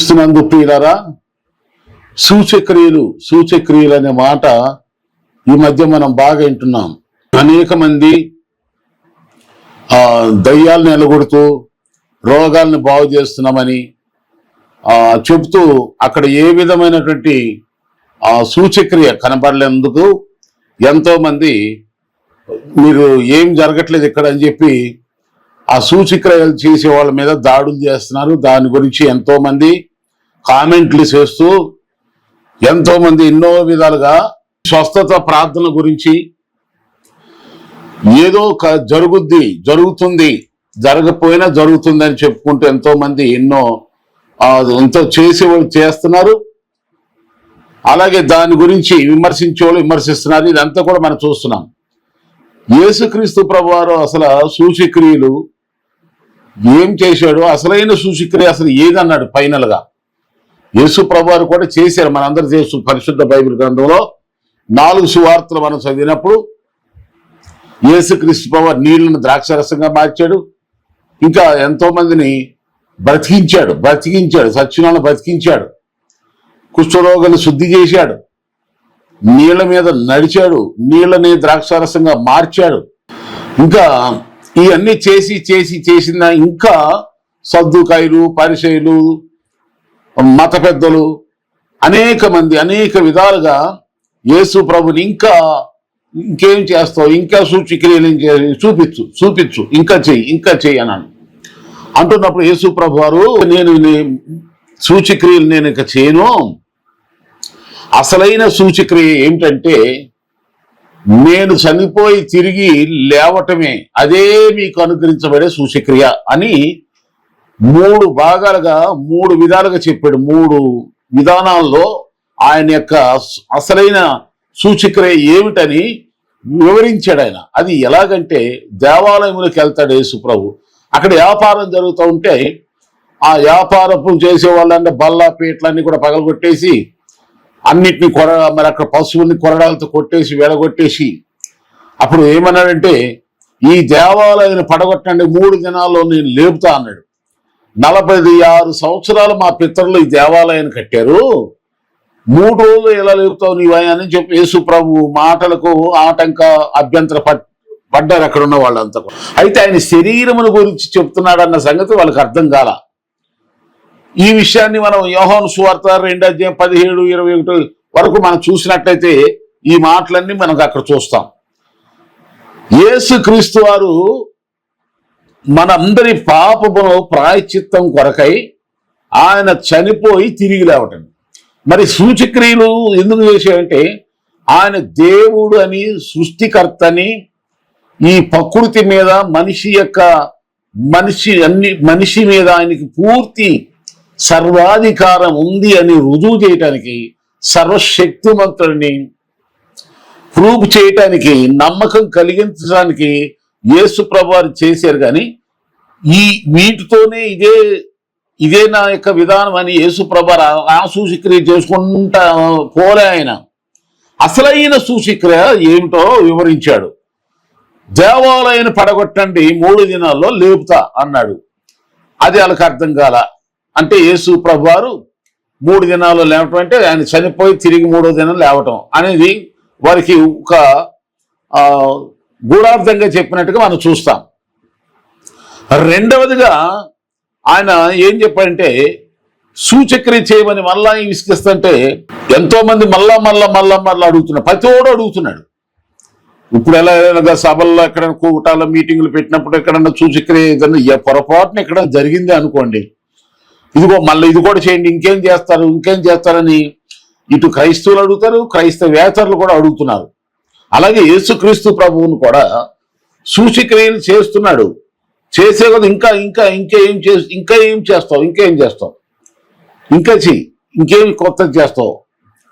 క్రీస్తునందు ప్రియులరా సూచక్రియలు సూచక్రియలు అనే మాట ఈ మధ్య మనం బాగా వింటున్నాం. అనేక మంది ఆ దయ్యాలను నిలగొడుతూ రోగాలను బాగు చేస్తున్నామని చెబుతూ అక్కడ ఏ విధమైనటువంటి ఆ సూచక్రియ కనబడలేందుకు ఎంతో మంది మీరు ఏం జరగట్లేదు ఇక్కడ అని చెప్పి ఆ సూచిక్రయలు చేసే వాళ్ళ మీద దాడులు చేస్తున్నారు. దాని గురించి ఎంతో మంది కామెంట్లు చేస్తూ ఎంతోమంది ఎన్నో విధాలుగా స్వస్థత ప్రార్థన గురించి ఏదో జరుగుద్ది జరుగుతుంది జరగపోయినా జరుగుతుంది అని చెప్పుకుంటూ ఎంతోమంది ఎన్నో ఆ, ఎంతో చేసే వాళ్ళు చేస్తున్నారు. అలాగే దాని గురించి విమర్శించే వాళ్ళు విమర్శిస్తున్నారు. ఇదంతా కూడా మనం చూస్తున్నాం. యేసుక్రీస్తు ప్రభువారు అసలు సూచిక్రియలు ఏం చేశాడు? అసలైన సూచిక్రియ అసలు ఏదన్నాడు? ఫైనల్గా యేసు ప్రభువారు కూడా చేశారు. మనందరూ చేసు పరిశుద్ధ బైబిల్ గ్రంథంలో నాలుగు సువార్తలు మనం చదివినప్పుడు యేసుక్రీస్తు ప్రభు నీళ్ళను ద్రాక్షరసంగా మార్చాడు. ఇంకా ఎంతో మందిని బ్రతికించాడు. బ్రతికించాడు. సత్యనాలను బ్రతికించాడు. కుష్ఠరోగులు శుద్ధి చేశాడు. నీళ్ళ మీద నడిచాడు. నీళ్ళని ద్రాక్షారసంగా మార్చాడు. ఇంకా ఇవన్నీ చేసి చేసి చేసిన ఇంకా సర్దుకాయలు పరిచయులు మత పెద్దలు అనేక మంది అనేక విధాలుగా యేసు ప్రభుని ఇంకా ఇంకేం చేస్తావు ఇంకా సూచిక్రియలు చేయాలి? చూపించు చూపించు ఇంకా చెయ్యి ఇంకా చెయ్యి అన్నాను అంటున్నప్పుడు యేసు ప్రభు వారు నేను సూచిక్రియలు నేను ఇక చేయను అసలైన సూచిక్రియ ఏమిటంటే నేను చనిపోయి తిరిగి లేవటమే అదే మీకు అనుగ్రహించబడే సూచిక్రియ అని మూడు భాగాలుగా మూడు విధాలుగా చెప్పాడు. మూడు విధానాల్లో ఆయన యొక్క అసలైన సూచికలే ఏమిటని వివరించాడు ఆయన. అది ఎలాగంటే దేవాలయంలోకి వెళ్తాడు యేసుప్రభు అక్కడ వ్యాపారం జరుగుతూ ఉంటే ఆ వ్యాపారపు చేసే వాళ్ళంటే బల్ల పీటలన్నీ కూడా పగలగొట్టేసి అన్నిటిని కొర మరి అక్కడ పశువుల్ని కొరడాలతో కొట్టేసి వేడగొట్టేసి అప్పుడు ఏమన్నాడంటే ఈ దేవాలయాన్ని పడగొట్టండి మూడు దినాల్లో నేను లేపుతా అన్నాడు. నలభై ఆరు సంవత్సరాలు మా పితరులు ఈ దేవాలయాన్ని కట్టారు. మూడు రోజులు ఎలా లేపుతావు నీవయ్య అని చెప్పి యేసు ప్రభు మాటలకు ఆటంక అభ్యంతర పడ్- పడ్డారు అక్కడ ఉన్న వాళ్ళంతా అయితే ఆయన శరీరమును గురించి చెప్తున్నాడు అన్న సంగతి వాళ్ళకి అర్థం కాల. ఈ విషయాన్ని మనం యోహోన్ సువార్త రెండు అధ్యాయం పదిహేడు ఇరవై ఒకటి వరకు మనం చూసినట్లయితే ఈ మాటలన్నీ మనకు అక్కడ చూస్తాం. యేసు క్రీస్తు వారు మనందరి పాపమును ప్రాయచిత్తం కొరకై ఆయన చనిపోయి తిరిగి లేవటం. మరి సూచక్రియలు ఎందుకు చేశాడంటే ఆయన దేవుడు అని సృష్టికర్త అని ఈ ప్రకృతి మీద మనిషి యొక్క మనిషి అన్ని మనిషి మీద ఆయనకి పూర్తి సర్వాధికారం ఉంది అని రుజువు చేయటానికి సర్వశక్తిమంతుడిని ప్రూవ్ చేయటానికి నమ్మకం కలిగించడానికి యేసు ప్రభువారు చేశారు కానీ ఈ వీటితోనే ఇదే ఇదే నా యొక్క విధానం అని యేసు ప్రభారు ఆ సూచక్రియ చేసుకుంటా పోలే ఆయన. అసలైన సూచిక్రియ ఏమిటో వివరించాడు. దేవాలయాన్ని పడగొట్టండి మూడు దినాల్లో లేపుతా అన్నాడు. అది వాళ్ళకి అర్థం కాల. అంటే యేసు ప్రభువారు మూడు దినాల్లో లేవటం అంటే ఆయన చనిపోయి తిరిగి మూడో దినం లేవటం అనేది వారికి ఒక గూఢార్థంగా చెప్పినట్టుగా మనం చూస్తాం. రెండవదిగా ఆయన ఏం చెప్పాడంటే సూచక్రియ చేయమని మళ్ళా విసిగిస్తుంటే ఎంతో మంది మళ్ళా మళ్ళా మళ్ళా మళ్ళా అడుగుతున్నాడు ప్రతివాడు అడుగుతున్నాడు. ఇప్పుడు ఎలా ఎలాగ సభల్లో ఎక్కడైనా కూటాల మీటింగులు పెట్టినప్పుడు ఎక్కడన్నా సూచక్రియ ఏదన్నా పొరపాటున ఎక్కడ జరిగింది అనుకోండి ఇదిగో మళ్ళీ ఇది కూడా చేయండి ఇంకేం చేస్తారు ఇంకేం చేస్తారని ఇటు క్రైస్తవులు అడుగుతారు క్రైస్తవేతరులు కూడా అడుగుతున్నారు. అలాగే యేసుక్రీస్తు ప్రభువును కూడా సూచిక్రియలు చేస్తున్నాడు. చేసే కదా ఇంకా ఇంకా ఇంకా ఏం చే ఇంకా ఏం చేస్తావు ఇంకా ఏం చేస్తావు? ఇంకా చెయ్యి ఇంకేం కొత్త చేస్తావు?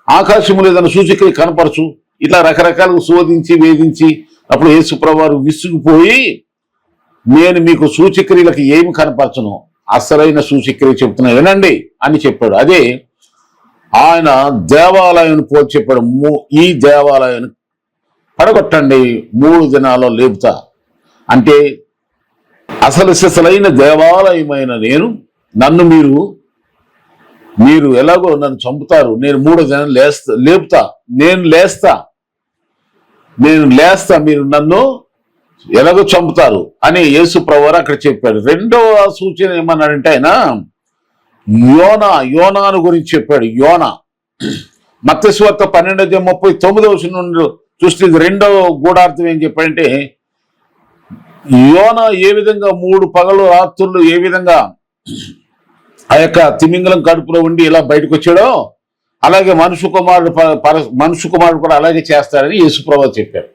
ఆకాశము లేదన్న సూచిక్రియ కనపరచు. ఇట్లా రకరకాలుగా శోధించి వేధించి అప్పుడు యేసుప్రభువారు విసుగుపోయి నేను మీకు సూచిక్రియలకు ఏమి కనపరచను? అసలైన సూచిక్రియ చెప్తున్నా వినండి అని చెప్పాడు. అదే ఆయన దేవాలయాన్ని పోల్చి చెప్పాడు. ఈ దేవాలయాన్ని పడగొట్టండి మూడు దినాల్లో లేపుతా. అంటే అసలు సిసలైన దేవాలయమైన నేను నన్ను మీరు మీరు ఎలాగో నన్ను చంపుతారు. నేను మూడో దినం లేస్తా లేపుతా. నేను లేస్తా. నేను లేస్తా మీరు నన్ను ఎలాగో చంపుతారు అని యేసు ప్రవర్ అక్కడ చెప్పాడు. రెండవ సూచన ఏమన్నాడంటే ఆయన యోన యోనాను గురించి చెప్పాడు. యోన. మత్స్యవార్త పన్నెండు ముప్పై తొమ్మిదవ వచనం చూస్తే ఇది రెండవ గూఢార్థం ఏం చెప్పాడంటే యోన ఏ విధంగా మూడు పగలు రాత్రులు ఏ విధంగా ఆ యొక్క తిమింగలం కడుపులో ఉండి ఇలా బయటకు వచ్చాడో అలాగే మనుషు కుమారుడు ప- పర- మనుషు కుమారుడు కూడా అలాగే చేస్తాడని యేసుప్రభా చెప్పారు.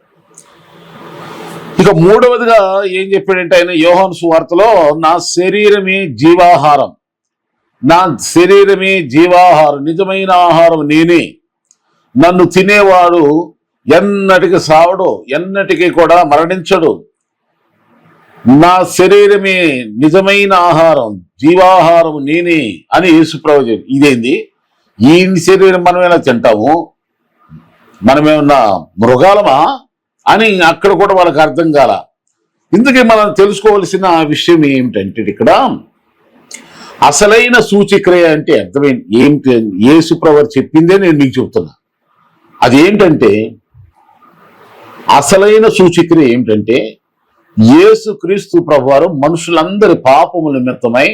ఇక మూడవదిగా ఏం చెప్పాడంటే ఆయన యోహాను సువార్తలో నా శరీరమే జీవాహారం. నా శరీరమే జీవాహారం నిజమైన ఆహారం నేనే. నన్ను తినేవాడు ఎన్నటికి సావడు ఎన్నటికీ కూడా మరణించడు. నా శరీరమే నిజమైన ఆహారం జీవాహారం నేనే అని యేసుప్రభు చెప్పి ఇదేంది? ఈ శరీరం మనమేలా తింటాము? మనమేమన్నా మృగాలమా? అని అక్కడ కూడా వాళ్ళకి అర్థం కాల. ఇందుకే మనం తెలుసుకోవలసిన విషయం ఏమిటంటే ఇక్కడ అసలైన సూచిక్రియ అంటే అర్థమైంది ఏమిటి యేసుప్రభు చెప్పిందే నేను మీకు చెప్తున్నా. అదేంటంటే అసలైన సూచిక్రియ ఏమిటంటే ఏసు క్రీస్తు ప్రభువారు మనుషులందరి పాపముల నిమిత్తమై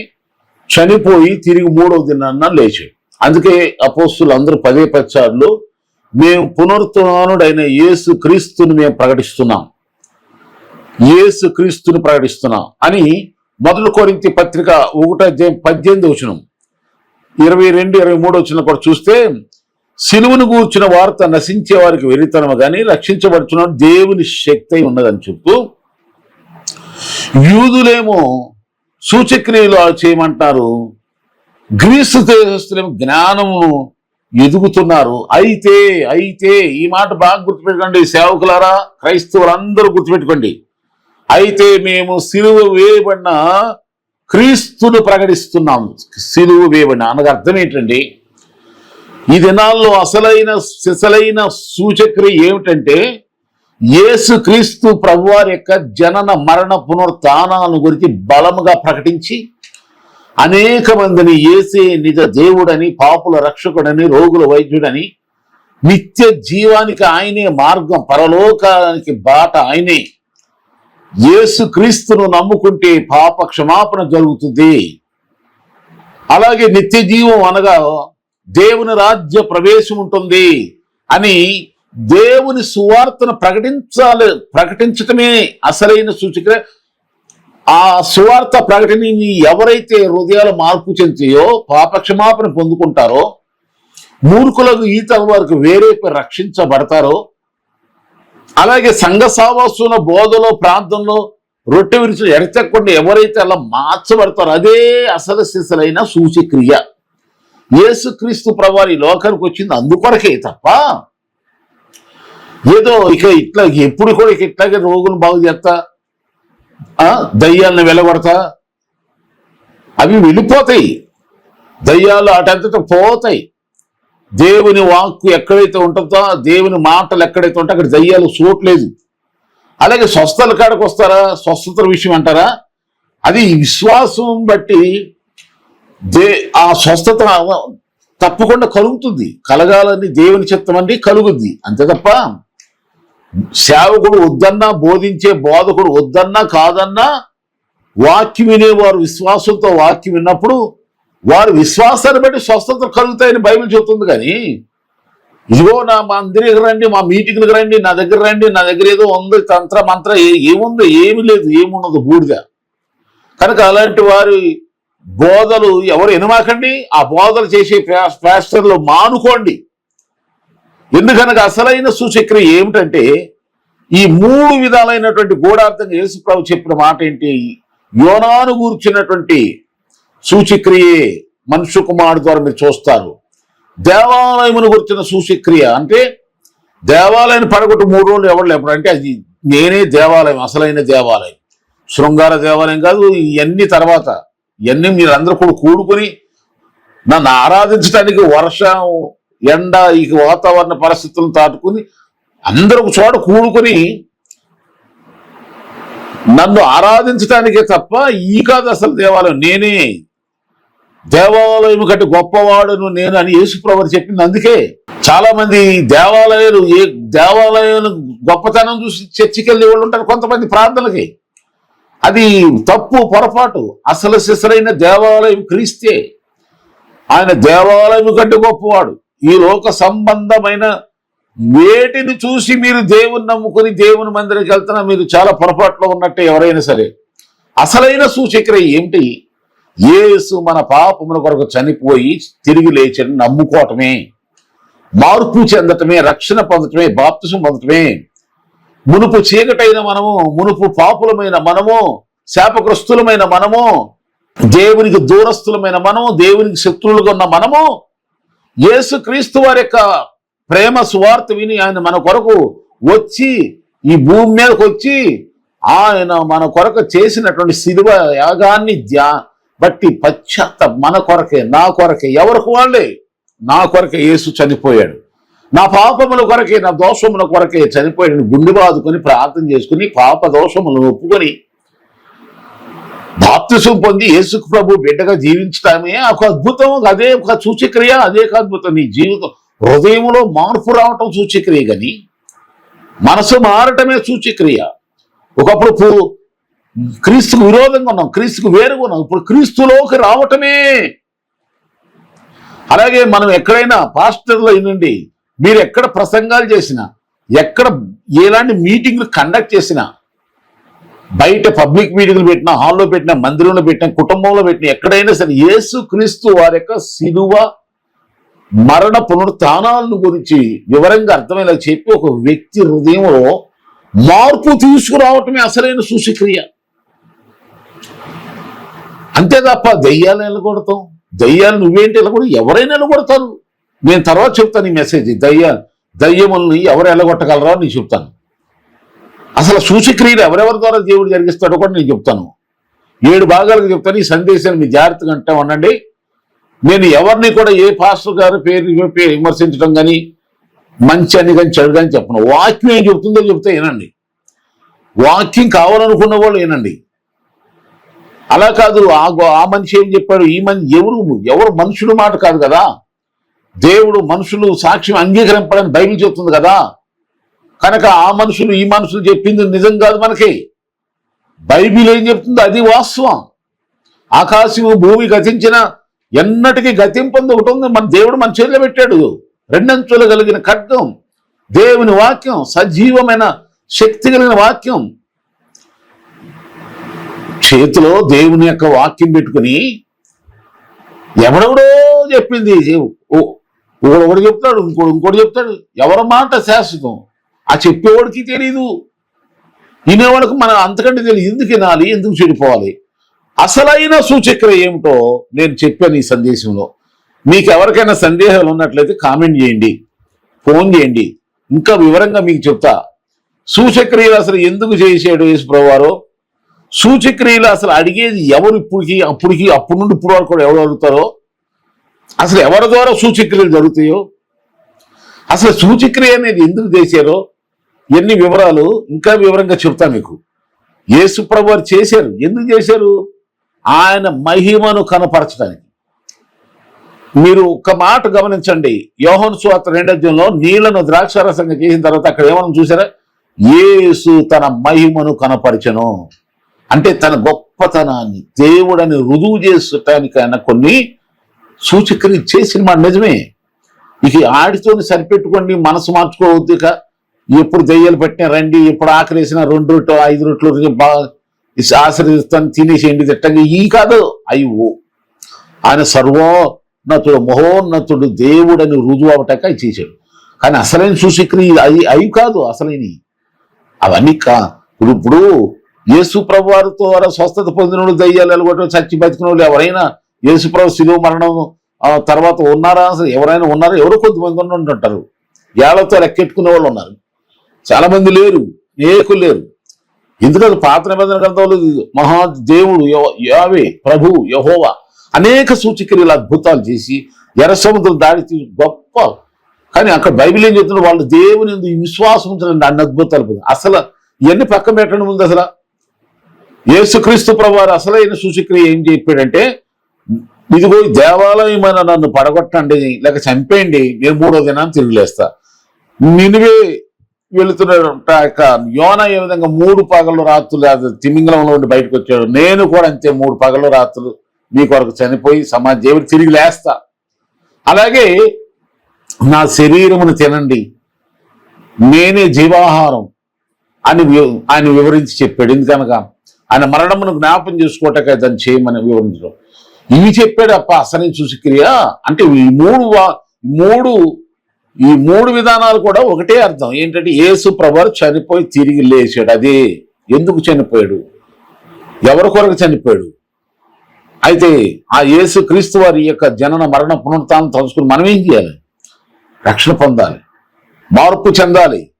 చనిపోయి తిరిగి మూడవ దినాన్న లేచాడు. అందుకే అపోస్తులు అందరూ పదే పచ్చారులు మేము పునరుత్నుడైన యేసు క్రీస్తుని మేము ప్రకటిస్తున్నాం. యేసు క్రీస్తుని ప్రకటిస్తున్నాం అని మొదలు కోరింతి పత్రిక ఒకటో అధ్యాయం పద్దెనిమిది వచ్చినం ఇరవై రెండు ఇరవై మూడు వచ్చిన కూడా చూస్తే సిలువును కూర్చున్న వార్త నశించే వారికి వెరితనము కానీ రక్షించబడుచున్న దేవుని శక్తి అయి ఉన్నదని చెప్తూ యూదులేమో సూచక్రియలు చేయమంటారు. గ్రీసు దేశస్తులేమో జ్ఞానము ఎదుగుతున్నారు. అయితే అయితే ఈ మాట బాగా గుర్తుపెట్టుకోండి సేవకులారా క్రైస్తవులందరూ గుర్తుపెట్టుకోండి. అయితే మేము సిలువ వేయబడిన క్రీస్తును ప్రకటిస్తున్నాం. సిలువ వేయబడిన అనగా అర్థం ఏంటండి? ఈ దినాల్లో అసలైన సిసలైన సూచక్రియ ఏమిటంటే యేసు క్రీస్తు ప్రభువారి యొక్క జనన మరణ పునరుత్నాలను గురించి బలముగా ప్రకటించి అనేక మందిని ఏసే నిజ దేవుడని పాపుల రక్షకుడని రోగుల వైద్యుడని నిత్య జీవానికి ఆయనే మార్గం పరలోకానికి బాట ఆయనే. యేసు క్రీస్తును నమ్ముకుంటే పాప క్షమాపణ జరుగుతుంది. అలాగే నిత్య జీవం అనగా దేవుని రాజ్య ప్రవేశం ఉంటుంది అని దేవుని సువార్తను ప్రకటించాలి ప్రకటించటమే అసలైన సూచిక. ఆ సువార్త ప్రకటనని ఎవరైతే హృదయాలు మార్పు చెందుతాయో పాపక్షమాపణ పొందుకుంటారో మూర్ఖులకు ఈత వారికి వేరే రక్షించబడతారో అలాగే సంఘ సావాసుల బోధలో ప్రాంతంలో రొట్టె విరుచులు ఎడతెక్కకుండా ఎవరైతే అలా మార్చబడతారో అదే అసలు సిసలైన సూచిక్రియ. యేసుక్రీస్తు ప్రభావి లోకానికి వచ్చింది అందుకొరకే తప్ప ఏదో ఇక ఇట్లా ఎప్పుడు కూడా ఇక ఇట్లాగే రోగులు బాగు చేస్తా దయ్యాలను వెలగొడతా అవి వెళ్ళిపోతాయి. దయ్యాలు అటంతట పోతాయి. దేవుని వాక్కు ఎక్కడైతే ఉంటుందో దేవుని మాటలు ఎక్కడైతే ఉంటే అక్కడ దయ్యాలు చూడలేదు అలాగే స్వస్థల కాడకు వస్తారా? స్వస్థతల విషయం అంటారా? అది విశ్వాసం బట్టి దే ఆ స్వస్థత తప్పకుండా కలుగుతుంది. కలగాలని దేవుని చిత్తం అండి కలుగుద్ది. అంతే తప్ప సేవకుడు వద్దన్నా బోధించే బోధకుడు వద్దన్నా కాదన్నా వాక్యం వినేవారు విశ్వాసంతో వాక్యం విన్నప్పుడు వారు విశ్వాసాన్ని బట్టి స్వస్థత కలుగుతాయని బైబిల్ చెబుతుంది కానీ ఇదిగో నా మా అందరికి రండి మా మీటింగ్లకు రండి నా దగ్గర రండి నా దగ్గర ఏదో ఉంది తంత్ర మంత్ర ఏ- ఏముంది ఏమి లేదు ఏమున్నదో బూడిద. కనుక అలాంటి వారి బోధలు ఎవరు ఎనుమాకండి? ఆ బోధలు చేసే ప్రా- మానుకోండి. ఎందుకనగా అసలైన సూచక్రియ ఏమిటంటే ఈ మూడు విధాలైనటువంటి గూఢార్థంగా యేసుప్రభు చెప్పిన మాట ఏంటి? యోనాను కూర్చున్నటువంటి సూచక్రియే మనుషు కుమారుడు ద్వారా మీరు చూస్తారు. దేవాలయమును గురించిన సూచక్రియ అంటే దేవాలయం పడగొట్టు మూడు రోజులు ఎవరు లేపడం అంటే అది నేనే దేవాలయం అసలైన దేవాలయం. శృంగార దేవాలయం కాదు ఇవన్నీ తర్వాత. ఇవన్నీ మీరు కూడా కూడుకొని నన్ను ఆరాధించడానికి వర్షం ఎండ ఈ వాతావరణ పరిస్థితులను తాటుకుని అందరూ ఒక చోట కూడుకొని నన్ను ఆరాధించడానికే తప్ప ఈ కాదు అసలు దేవాలయం. నేనే దేవాలయం కంటే గొప్పవాడును నేను అని యేసుప్రభు చెప్పింది. అందుకే చాలా మంది దేవాలయాలు ఏ దేవాలయాలు గొప్పతనం చూసి చర్చికి వెళ్ళే వాళ్ళు ఉంటారు కొంతమంది ప్రార్థనలకి. అది తప్పు పొరపాటు. అసలు సిసరైన దేవాలయం క్రీస్తే. ఆయన దేవాలయం కంటే గొప్పవాడు. ఈ లోక సంబంధమైన వేటిని చూసి మీరు దేవుని నమ్ముకుని దేవుని మందిరికి వెళ్తున్నా మీరు చాలా పొరపాట్లో ఉన్నట్టే ఎవరైనా సరే. అసలైన సూచక్రియ ఏమిటి? యేసు మన పాపముల కొరకు చనిపోయి తిరిగి లేచని నమ్ముకోవటమే. మార్పు చెందటమే రక్షణ పొందటమే బాప్తిసం పొందటమే. మునుపు చీకటైన మనము మునుపు పాపులమైన మనము శాపగ్రస్తులమైన మనము దేవునికి దూరస్తులమైన మనము దేవునికి శత్రువులుగా ఉన్న మనము యేసు క్రీస్తు వారి యొక్క ప్రేమ సువార్త విని ఆయన మన కొరకు వచ్చి ఈ భూమి మీదకి వచ్చి ఆయన మన కొరకు చేసినటువంటి శిలువ యాగాన్ని ధ్యా బట్టి పశ్చాత్త మన కొరకే నా కొరకే ఎవరికి వాళ్ళే? నా కొరకే యేసు చనిపోయాడు. నా పాపముల కొరకే నా దోషముల కొరకే చనిపోయిన గుండె బాదుకొని ప్రార్థన చేసుకుని పాప దోషములను ఒప్పుకొని బాప్తిసం పొంది యేసుకు ప్రభు బిడ్డగా జీవించడమే ఒక అద్భుతం అదే ఒక సూచక్రియ అదే ఒక అద్భుతం. నీ జీవితం హృదయంలో మార్పు రావటం సూచక్రియ కానీ మనసు మారటమే సూచక్రియ. ఒకప్పుడు క్రీస్తుకు విరోధంగా ఉన్నాం క్రీస్తుకు వేరుగా ఉన్నాం ఇప్పుడు క్రీస్తులోకి రావటమే. అలాగే మనం ఎక్కడైనా పాస్టర్లో అయినండి మీరు ఎక్కడ ప్రసంగాలు చేసినా ఎక్కడ ఎలాంటి మీటింగ్లు కండక్ట్ చేసినా బయట పబ్లిక్ మీటింగ్లు పెట్టినా హాల్లో పెట్టినా మందిరంలో పెట్టినా కుటుంబంలో పెట్టినా ఎక్కడైనా సరే యేసు క్రీస్తు వారి యొక్క సిలువ మరణ పునరుత్నాలను గురించి వివరంగా అర్థమయ్యేలా చెప్పి ఒక వ్యక్తి హృదయంలో మార్పు తీసుకురావటమే అసలైన సూచక్రియ అంతే తప్ప దయ్యాలు వెళ్ళగొడతాం దయ్యాలు నువ్వేంటి వెళ్ళకూడదు ఎవరైనా వెళ్ళగొడతారు నేను తర్వాత చెప్తాను ఈ మెసేజ్ దయ్య దయ్యముల్ని ఎవరు వెళ్ళగొట్టగలరో నేను చెప్తాను. అసలు సూచిక్రియలు ఎవరెవరి ద్వారా దేవుడు జరిగిస్తాడో కూడా నేను చెప్తాను. ఏడు భాగాలకు చెప్తాను. ఈ సందేశాన్ని మీ జాగ్రత్తగా అంటే ఉండండి. నేను ఎవరిని కూడా ఏ పాస్టర్ గారు పేరు విమర్శించడం కానీ మంచి అని కానీ చెడు కానీ చెప్పను. వాక్యం ఏం చెప్తుందో చెప్తే వినండి. వాక్యం కావాలనుకున్న వాళ్ళు వినండి. అలా కాదు ఆ ఆ మనిషి ఏం చెప్పాడు? ఈ మనిషి ఎవరు? ఎవరు మనుషుడు మాట కాదు కదా. దేవుడు మనుషులు సాక్ష్యం అంగీకరింపడని బైబిల్ చెప్తుంది కదా. కనుక ఆ మనుషులు ఈ మనుషులు చెప్పింది నిజం కాదు మనకి. బైబిల్ ఏం చెప్తుంది? అది వాస్తవం. ఆకాశము భూమి గతించిన ఎన్నటికీ గతింపంది ఒకటి ఉంది. మన దేవుడు మన చేతిలో పెట్టాడు. రెండంచులు కలిగిన ఖడ్గం దేవుని వాక్యం సజీవమైన శక్తి కలిగిన వాక్యం. చేతిలో దేవుని యొక్క వాక్యం పెట్టుకుని ఎవడెవడో చెప్పింది. ఓ- ఒకడు ఒకటి చెప్తాడు ఇంకోటి ఇంకోటి చెప్తాడు ఎవరి మాట శాశ్వతం? ఆ చెప్పేవాడికి తెలీదు. వినేవాడికి మన అంతకంటే తెలియదు ఎందుకు వినాలి? ఎందుకు చెడిపోవాలి? అసలైన సూచక్ర ఏమిటో నేను చెప్పాను ఈ సందేశంలో. మీకు ఎవరికైనా సందేహాలు ఉన్నట్లయితే కామెంట్ చేయండి. ఫోన్ చేయండి. ఇంకా వివరంగా మీకు చెప్తా. సూచక్రియలు అసలు ఎందుకు చేసాడు యేసుప్రభువారు? సూచక్రియలు అసలు అడిగేది ఎవరు ఇప్పటికి అప్పటికి అప్పటి నుండి ఇప్పుడు వరకు కూడా ఎవరు అడుగుతారో? అసలు ఎవరి ద్వారా సూచక్రియలు జరుగుతాయో? అసలు సూచక్రియ అనేది ఎందుకు చేశారో? ఎన్ని వివరాలు? ఇంకా వివరంగా చెప్తా మీకు. యేసుప్రభు వారు చేశారు. ఎందుకు చేశారు? ఆయన మహిమను కనపరచడానికి. మీరు ఒక మాట గమనించండి. యోహన్ సువార్త రెండోద్యంలో నీళ్ళను ద్రాక్షారసంగా చేసిన తర్వాత అక్కడ ఏమన్నా చూసారా యేసు తన మహిమను కనపరచను. అంటే తన గొప్పతనాన్ని దేవుడని రుజువు చేసుటానికి ఆయన కొన్ని సూచక్రియలు చేసిన నిజమే. ఇక ఆడితో సరిపెట్టుకోండి మనసు మార్చుకోవద్దు ఇక. ఎప్పుడు దెయ్యాలు పెట్టినా రండి ఎప్పుడు ఆకలేసినా రెండు రొట్టెలు ఐదు రొట్టెలు బాగా ఆశ్రయిస్తాను తినేసేయండి తిట్టండి. ఈ కాదు అయ్యో. ఆయన సర్వోన్నతుడు మహోన్నతుడు దేవుడని రుజువు అవటాక అవి చేశాడు. కానీ అసలైన సూచక్రియ అవి అవి కాదు అసలైనవి. అవన్నీ కా ఇప్పుడు ఇప్పుడు యేసు ప్రభు వారితో ద్వారా స్వస్థత పొందిన వాళ్ళు దయ్యాలు ఎలగొట్టడం చచ్చి బతికిన వాళ్ళు ఎవరైనా యేసు ప్రభు శిలువ మరణం తర్వాత ఉన్నారా? అసలు ఎవరైనా ఉన్నారా? ఎవరో కొంతమంది ఉంటుంటారు ఏళ్ళతో లెక్కెట్టుకునే వాళ్ళు ఉన్నారు. చాలా మంది లేరు. ఏకులు లేరు. ఎందుకంటే పాత నిబంధన గ్రంథంలో మహా దేవుడు యావే ప్రభు యహోవా అనేక సూచక్రియలు అద్భుతాలు చేసి ఎర్ర సముద్రం దాడి తీసి గొప్ప. కానీ అక్కడ బైబిల్ ఏం చెప్తున్నారు వాళ్ళు దేవుని ఎందుకు విశ్వాసం ఉంచండి అన్ని అద్భుతాలు అసలు ఇవన్నీ పక్కన పెట్టడం ముందు అసలు. యేసుక్రీస్తు ప్రభువారు అసలైన సూచక్రియ ఏం చెప్పాడంటే ఇదిగో దేవాలయం దేవాలయమైన నన్ను పడగొట్టండి లేక చంపేయండి నేను మూడో దినాన్ని తిరిగిలేస్తా. నినివే వెళుతున్న యోన ఏ విధంగా మూడు పగలు రాత్రులు అది తిమింగలంలో ఉండి బయటకు వచ్చాడు నేను కూడా అంతే మూడు పగలు రాత్రులు మీ కొరకు చనిపోయి సమాజ దేవుడు తిరిగి లేస్తా. అలాగే నా శరీరమును తినండి నేనే జీవాహారం అని ఆయన వివరించి చెప్పాడు. ఎందుకనగా ఆయన మరణమును జ్ఞాపం చేసుకోవటం దాన్ని చేయమని వివరించడం. ఇవి చెప్పాడు అప్ప అసలు చూసిక్రియ అంటే ఈ మూడు వా- మూడు ఈ మూడు విధానాలు కూడా ఒకటే అర్థం. ఏంటంటే యేసు ప్రభు చనిపోయి తిరిగి లేచాడు. అదే ఎందుకు చనిపోయాడు? ఎవరి కొరకు చనిపోయాడు? అయితే ఆ యేసు క్రీస్తు వారి యొక్క జనన మరణ పునరుత్థానం తలుచుకుని మనం ఏం చేయాలి? రక్షణ పొందాలి. మార్పు చెందాలి.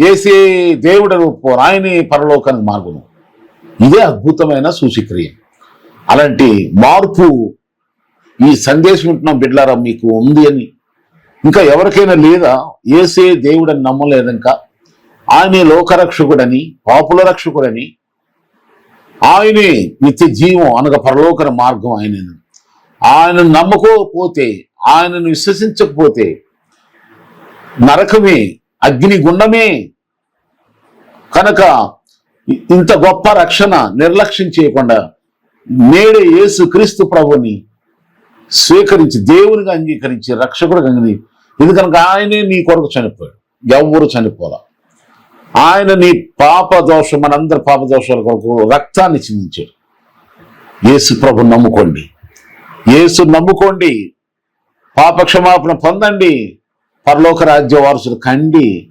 ఏసే దేవుడు ఒప్పుకోరు ఆయనే పరలోకానికి మార్గము. ఇదే అద్భుతమైన సూచిక్రియ. అలాంటి మార్పు ఈ సందేశం ఉంటున్నాం బిడ్లారా మీకు ఉంది అని. ఇంకా ఎవరికైనా లేదా ఏసే దేవుడని నమ్మలేదంక? ఆయనే లోకరక్షకుడని పాపుల రక్షకుడని ఆయనే నిత్య జీవం అనగా పరలోకన మార్గం ఆయనను. ఆయన నమ్మకపోతే ఆయనను విశ్వసించకపోతే నరకమే అగ్ని గుండమే కనుక ఇంత గొప్ప రక్షణ నిర్లక్ష్యం చేయకుండా నేడే యేసు క్రీస్తు ప్రభుని స్వీకరించి దేవునిగా అంగీకరించి రక్షకుడిగా అంగీ ఎందుకనగా ఆయనే నీ కొరకు చనిపోయాడు. ఎవరు చనిపోలా. ఆయన నీ పాప దోషం మనందరి పాప దోషాల కొరకు రక్తాన్ని చిందించాడు. యేసు ప్రభు నమ్ముకోండి. యేసు నమ్ముకోండి. పాప క్షమాపణ పొందండి. పరలోక రాజ్య వారసులు కండి.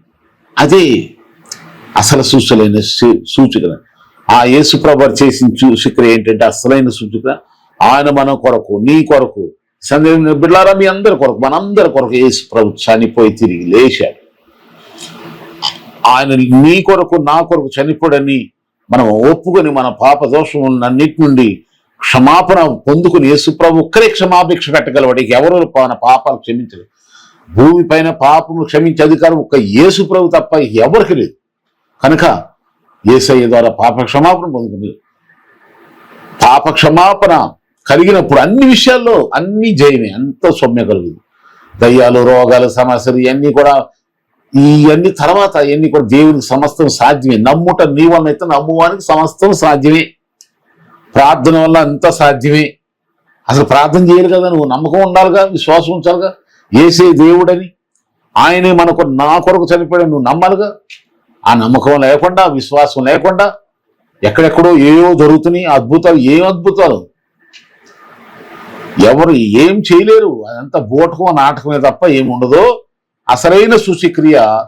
అదే అసలు సూచలైన సూ- సూచిక ఆ యేసు ప్రభు చేసిన సూచిక ఏంటంటే అసలైన సూచిక ఆయన మన కొరకు నీ కొరకు. సందేహం బిడ్డారా మీ అందరి కొరకు మనందరి కొరకు యేసు ప్రభు చనిపోయి తిరిగి లేచాడు. ఆయన నీ కొరకు నా కొరకు చనిపోడని మనం ఒప్పుకొని మన పాప దోషం అన్నిటి నుండి క్షమాపణ పొందుకుని యేసు ప్రభు ఒక్కరే క్షమాపేక్ష పెట్టగలవాడు. ఎవరు మన పాపాలు క్షమించలేదు భూమి పైన పాపములు క్షమించే అధికారం ఒక్క యేసు ప్రభు తప్ప ఎవరికి లేదు. కనుక ఏసయ్య ద్వారా పాప క్షమాపణ పొందుకుంది పాప క్షమాపణ కలిగినప్పుడు అన్ని విషయాల్లో అన్ని జయమే అంత సౌమ్య కలుగుతుంది. దయ్యాలు రోగాలు సమస్యలు ఇవన్నీ కూడా ఇవన్నీ తర్వాత ఇవన్నీ కూడా దేవునికి సమస్తం సాధ్యమే. నమ్ముట నీవన్నైతే నమ్మువానికి సమస్తం సాధ్యమే. ప్రార్థన వల్ల అంత సాధ్యమే. అసలు ప్రార్థన చేయాలి కదా నువ్వు నమ్మకం ఉండాలిగా విశ్వాసం ఉంచాలిగా? ఏసే దేవుడని ఆయనే మనకు నా కొరకు చనిపోయాడు నువ్వు నమ్మాలిగా? ఆ నమ్మకం లేకుండా విశ్వాసం లేకుండా ఎక్కడెక్కడో ఏవో జరుగుతున్నాయి అద్భుతాలు ఏం అద్భుతాలు. ఎవరు ఏం చేయలేరు. అదంతా బోటకం నాటకమే తప్ప ఏముండదో అసలైన సూచిక్రియ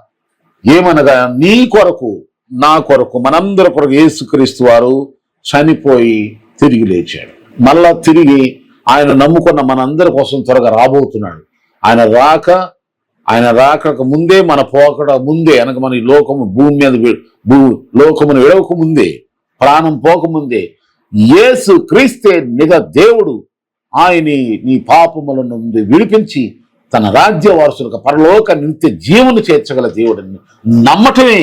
ఏమనగా నీ కొరకు నా కొరకు మనందరి కొరకు ఏసుక్రీస్తు వారు చనిపోయి తిరిగి లేచాడు. మళ్ళా తిరిగి ఆయన నమ్ముకున్న మనందరి కోసం త్వరగా రాబోతున్నాడు. ఆయన రాక ఆయన రాకకు ముందే మన పోకడ ముందే అనగా మన ఈ లోకము భూమి మీద భూ లోకమును విడవక ముందే ప్రాణం పోకముందే యేసు క్రీస్తే నిజ దేవుడు ఆయన నీ పాపముల నుండి విడిపించి తన రాజ్య వారసులకు పరలోక నిత్య జీవను చేర్చగల దేవుడిని నమ్మటమే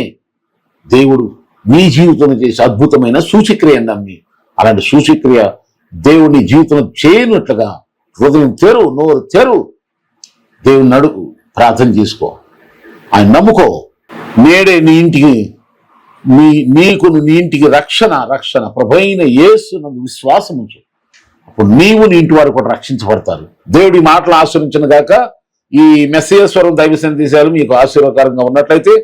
దేవుడు నీ జీవితంలో చేసే అద్భుతమైన సూచిక్రియ నమ్మి అలాంటి సూచిక్రియ దేవుని జీవితం చేయనట్లుగా హృదయం తెరు నోరు తెరు దేవుని అడుగు. ప్రార్థన చేసుకో. ఆయన నమ్ముకో. నేడే నీ ఇంటికి నీ నీకు నీ ఇంటికి రక్షణ రక్షణ. ప్రభైన యేసు నందు విశ్వాసం ఉంచు. అప్పుడు నీవు నీ ఇంటి వారు కూడా రక్షించబడతారు. దేవుడి మాటలు ఆశ్రయించిన గాక ఈ మెస్సేశ్వరం దైవ సందేశాలు మీకు ఆశీర్వకరంగా ఉన్నట్లయితే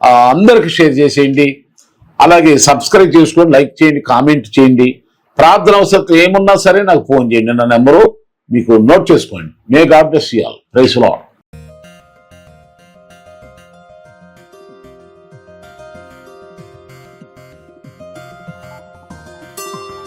అందరికీ అందరికి షేర్ చేసేయండి. అలాగే సబ్స్క్రైబ్ చేసుకోండి లైక్ చేయండి కామెంట్ చేయండి. ప్రార్థన అవసరం ఏమున్నా సరే నాకు ఫోన్ చేయండి. నా నెంబరు మీకు నోట్ చేసుకోండి. May God bless you praise Lord